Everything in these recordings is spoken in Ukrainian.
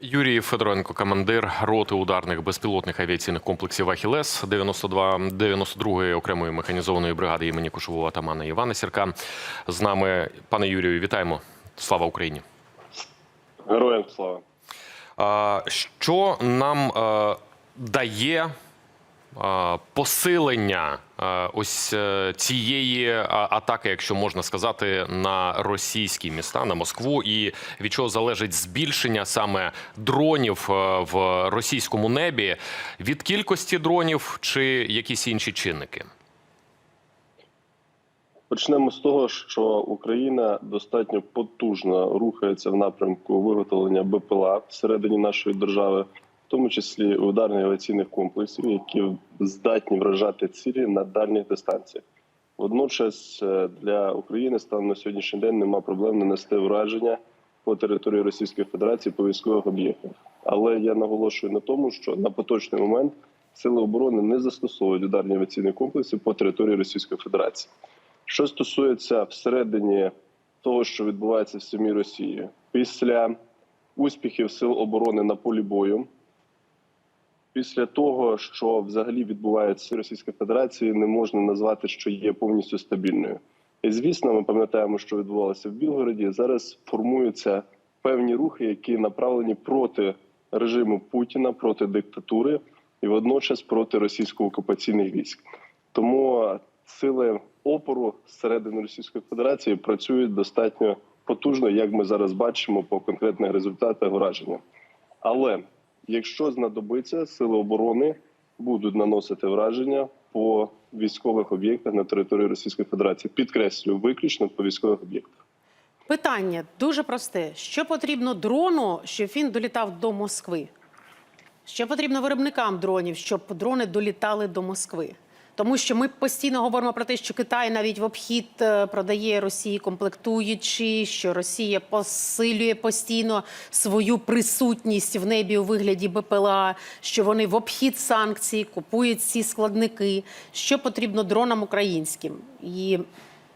Юрій Федоренко, командир роти ударних безпілотних авіаційних комплексів Ахілес 92 92-ї окремої механізованої бригади імені кошового атамана Івана Сірка. З нами, пане Юрію, вітаємо. Слава Україні! Героям слава. Що нам дає посилення е, ось е, цієї атаки, якщо можна сказати, на російські міста, на Москву, і від чого залежить збільшення саме дронів е, в російському небі? Від кількості дронів чи якісь інші чинники? Почнемо з того, що Україна достатньо потужно рухається в напрямку виготовлення БПЛА всередині нашої держави, в тому числі ударних авіаційних комплексів, які здатні вражати цілі на дальніх дистанціях. Водночас е, для України станом на сьогоднішній день нема проблем нанести враження по території Російської Федерації по військових об'єктах. Але я наголошую на тому, що на поточний момент сили оборони не застосовують ударні авіаційні комплекси по території Російської Федерації. Що стосується всередині того, що відбувається в самій Росії, після успіхів сил оборони на полі бою, після того, що взагалі відбувається в Російській Федерації, не можна назвати, що є повністю стабільною. І звісно, ми пам'ятаємо, що відбувалося в Білгороді. Зараз формуються певні рухи, які направлені проти режиму Путіна, проти диктатури і водночас проти російсько-окупаційних військ. Тому сили опору зсередини Російської Федерації працюють достатньо потужно, як ми зараз бачимо по конкретних результатах враження. Але якщо знадобиться, сили оборони будуть наносити враження по військових об'єктах на території Російської Федерації. Підкреслюю, виключно по військових об'єктах. Питання дуже просте: що потрібно дрону, щоб він долітав до Москви? Що потрібно виробникам дронів, щоб дрони долітали до Москви? Тому що ми постійно говоримо про те, що Китай навіть в обхід е, продає Росії комплектуючі, що Росія посилює постійно свою присутність в небі у вигляді БПЛА, що вони в обхід санкцій купують ці складники. Що потрібно дронам українським? І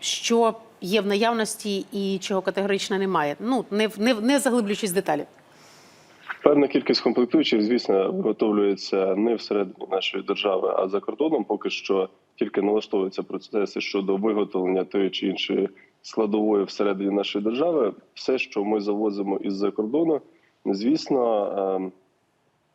що є в наявності і чого категорично немає. Ну не не, не заглиблюючись в деталі. Певна кількість комплектуючих, звісно, виготовлюється не всередині нашої держави, а за кордоном. Поки що тільки налаштовуються процеси щодо виготовлення тої чи іншої складової всередині нашої держави. Все, що ми завозимо із-за кордону, звісно, ем,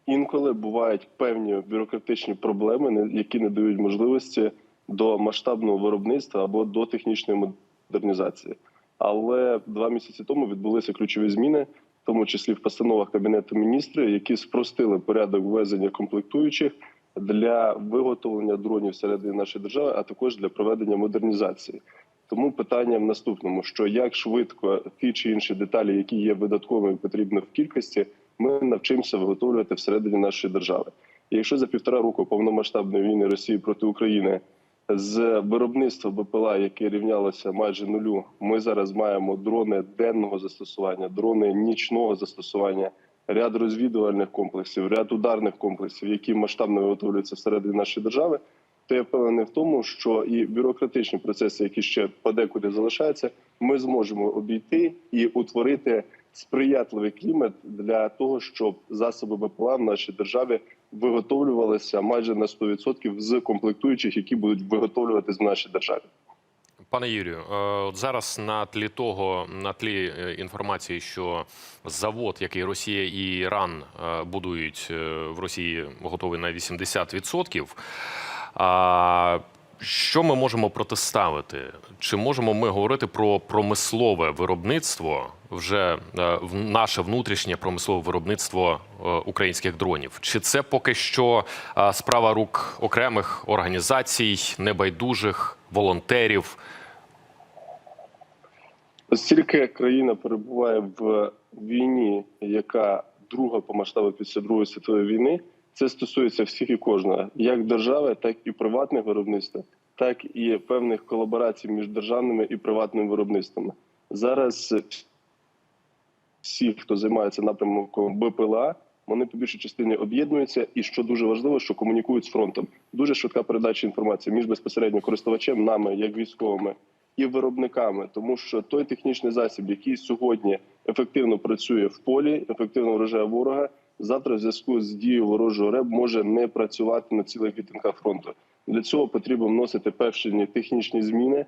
інколи бувають певні бюрократичні проблеми, які не дають можливості до масштабного виробництва або до технічної модернізації. Але два місяці тому відбулися ключові зміни, в тому числі в постановах кабінету міністрів, які спростили порядок ввезення комплектуючих для виготовлення дронів всередині нашої держави, а також для проведення модернізації. Тому питання в наступному: що як швидко ті чи інші деталі, які є видатковими, потрібно в кількості, ми навчимося виготовлювати всередині нашої держави. І якщо за півтора року повномасштабної війни Росії проти України з виробництва БПЛА, яке рівнялося майже нулю, ми зараз маємо дрони денного застосування, дрони нічного застосування, ряд розвідувальних комплексів, ряд ударних комплексів, які масштабно виготовлюються всередині нашої держави. То я впевнений в тому, що і бюрократичні процеси, які ще подекуди залишаються, ми зможемо обійти і утворити сприятливий клімат для того, щоб засоби БПЛА в нашій державі виготовлювалися майже на 100% з комплектуючих, які будуть виготовлюватись в нашій державі. Пане Юрію, е, от зараз на тлі того, на тлі е, інформації, що завод, який Росія і Іран е, будують в Росії, готовий на 80%. Що ми можемо протиставити? Чи можемо ми говорити про промислове виробництво, вже е, наше внутрішнє промислове виробництво е, українських дронів? Чи це поки що е, справа рук окремих організацій, небайдужих волонтерів? Оскільки країна перебуває в війні, яка друга по масштабу після Другої світової війни, це стосується всіх і кожного, як держави, так і приватних виробництв, так і певних колаборацій між державними і приватними виробництвами. Зараз всі, хто займається напрямком БПЛА, вони по більшій частині об'єднуються, і що дуже важливо, що комунікують з фронтом. Дуже швидка передача інформації між безпосередньо користувачем, нами, як військовими, і виробниками, тому що той технічний засіб, який сьогодні ефективно працює в полі, ефективно вражає ворога, завтра в зв'язку з дією ворожого РЕБ може не працювати на цілих відтинках фронту. Для цього потрібно вносити певні технічні зміни,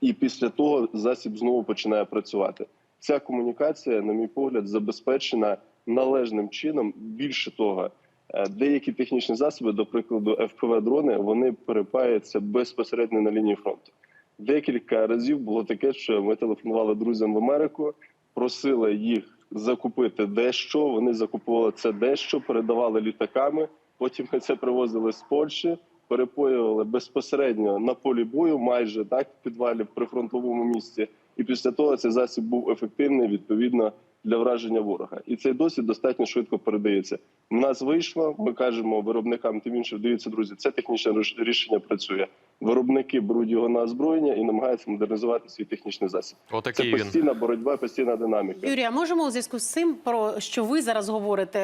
і після того засіб знову починає працювати. Ця комунікація, на мій погляд, забезпечена належним чином. Більше того, е, деякі технічні засоби, до прикладу, fpv дрони, вони перепаються безпосередньо на лінії фронту. Декілька разів було таке, що ми телефонували друзям в Америку, просили їх закупити дещо. Вони закупували це дещо, передавали літаками. Потім ми це привозили з Польщі, перепоювали безпосередньо на полі бою, майже так в підвалі в прифронтовому місці. І після того цей засіб був ефективний відповідно для враження ворога. І цей досвід достатньо швидко передається. В нас вийшло. Ми кажемо виробникам, тим інше дивіться, друзі, це технічне ріш- рішення працює. Виробники беруть його на озброєння і намагаються модернізувати свій технічний засіб. Це Отакий він. постійна боротьба, постійна динаміка. Юрій, а можемо у зв'язку з цим, про що ви зараз говорите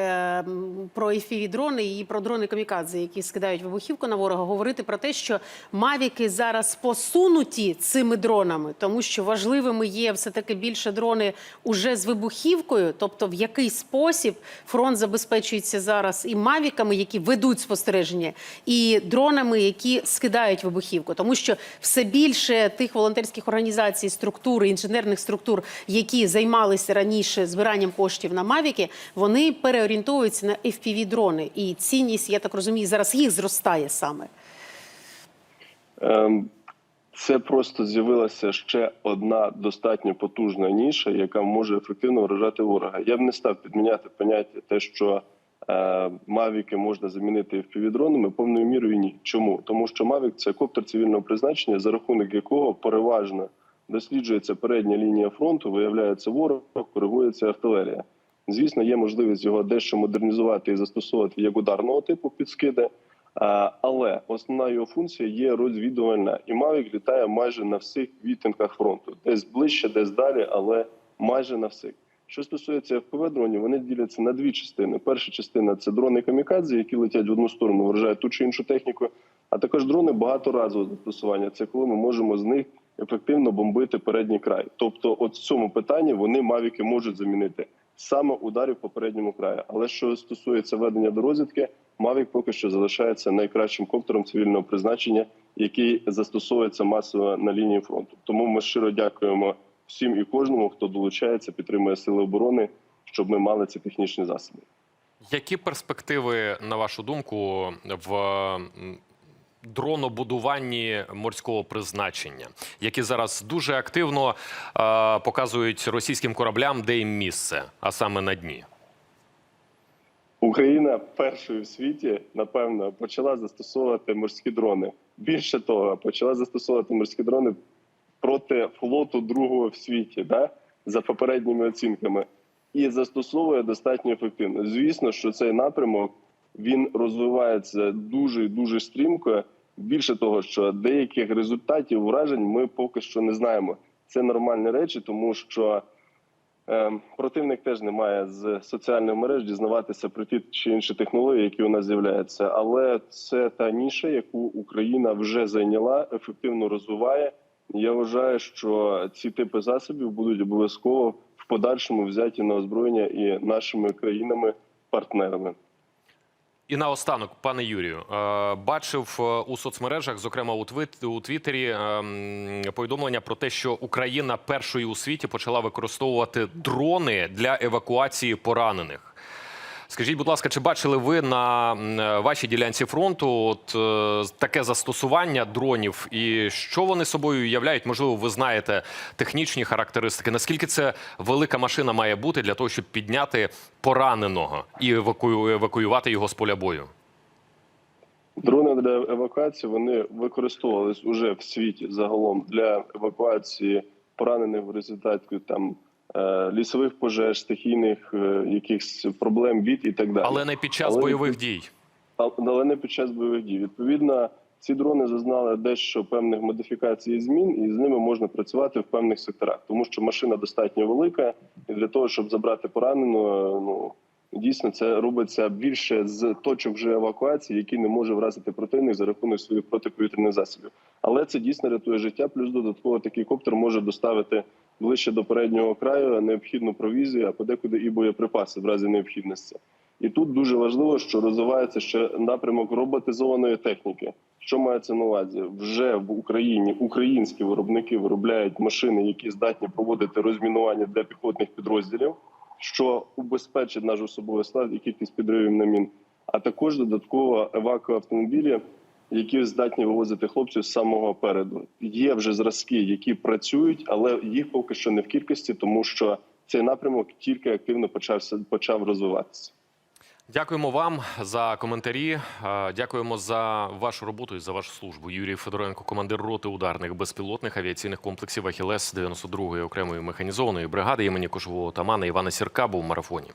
про fpv дрони і про дрони камікадзе, які скидають вибухівку на ворога, говорити про те, що мавіки зараз посунуті цими дронами, тому що важливими є все таки більше дрони уже з вибухівкою, тобто в який спосіб фронт забезпечується зараз і мавіками, які ведуть спостереження, і дронами, які скидають вибухівку, тому що все більше тих волонтерських організацій, структур, інженерних структур, які займалися раніше збиранням коштів на мавіки, вони переорієнтовуються на fpv дрони, і цінність, я так розумію, зараз їх зростає саме. Ем, Це просто з'явилася ще одна достатньо потужна ніша, яка може ефективно вражати ворога. Я б не став підміняти поняття те, що мавіки можна замінити FPV-дронами повною мірою ні. Чому? Тому що мавік це коптер цивільного призначення, за рахунок якого переважно досліджується передня лінія фронту, виявляється ворог, коригується артилерія. Звісно, є можливість його дещо модернізувати і застосовувати як ударного типу підскиди. А, Але основна його функція є розвідувальна, і Mavic літає майже на всіх відтинках фронту, десь ближче, десь далі, але майже на всіх. Що стосується fpv дронів, вони діляться на дві частини. Перша частина це дрони камікадзе, які летять в одну сторону, вражають ту чи іншу техніку. А також дрони багаторазового застосування. Це коли ми можемо з них ефективно бомбити передній край. Тобто, от в цьому питанні вони мавіки можуть замінити саме ударів по передньому краю. Але що стосується ведення до розвідки, Mavic поки що залишається найкращим коптером цивільного призначення, який застосовується масово на лінії фронту. Тому ми щиро дякуємо всім і кожному, хто долучається, підтримує сили оборони, щоб ми мали ці технічні засоби. Які перспективи, на вашу думку, в дронобудуванні морського призначення, які зараз дуже активно е, показують російським кораблям, де їм місце, а саме на дні? Україна першою в світі, напевно, почала застосовувати морські дрони. Більше того, почала застосовувати морські дрони проти флоту другого в світі, да? за попередніми оцінками, і застосовує достатньо ефективно. Звісно, що цей напрямок він розвивається дуже дуже стрімко. Більше того, що деяких результатів вражень ми поки що не знаємо. Це нормальні речі, тому що Е, Противник теж не має з соціальних мереж дізнаватися про ті чи інші технології, які у нас з'являються. Але це та ніша, яку Україна вже зайняла, ефективно розвиває. Я вважаю, що ці типи засобів будуть обов'язково в подальшому взяті на озброєння і нашими країнами-партнерами. І наостанок, пане Юрію, е, бачив е, у соцмережах, зокрема у Твіт- у Твіттері, е, повідомлення про те, що Україна першою у світі почала використовувати дрони для евакуації поранених. Скажіть, будь ласка, чи бачили ви на вашій ділянці фронту от е, таке застосування дронів, і що вони собою являють? Можливо, ви знаєте технічні характеристики. Наскільки це велика машина має бути для того, щоб підняти пораненого і еваку... евакуювати його з поля бою? Дрони для евакуації вони використовувались уже в світі загалом для евакуації поранених в результаті там лісових пожеж, стихійних е, якихось проблем від і так далі. Але не під час Але бойових від- дій. Але не під час бойових дій. Відповідно, ці дрони зазнали дещо певних модифікацій і змін, і з ними можна працювати в певних секторах, тому що машина достатньо велика, і для того, щоб забрати пораненого, ну дійсно це робиться більше з точок вже евакуації, які не може вразити противник за рахунок своїх протиповітряних засобів. Але це дійсно рятує життя. Плюс додатково такий коптер може доставити ближче до переднього краю необхідну провізію, а подекуди і боєприпаси в разі необхідності. І тут дуже важливо, що розвивається ще напрямок роботизованої техніки. Що мається на увазі? Вже в Україні українські виробники виробляють машини, які здатні проводити розмінування для піхотних підрозділів, що убезпечить наш особовий склад і кількість підривів на мін. А також додатково евакоавтомобілі, які здатні вивозити хлопців з самого переду. Є вже зразки, які працюють, але їх поки що не в кількості, тому що цей напрямок тільки активно почався почав розвиватися. Дякуємо вам за коментарі. Е, Дякуємо за вашу роботу і за вашу службу. Юрій Федоренко, командир роти ударних безпілотних авіаційних комплексів Ахілес 92-ї окремої механізованої бригади імені кошового тамана Івана Сірка був в марафоні.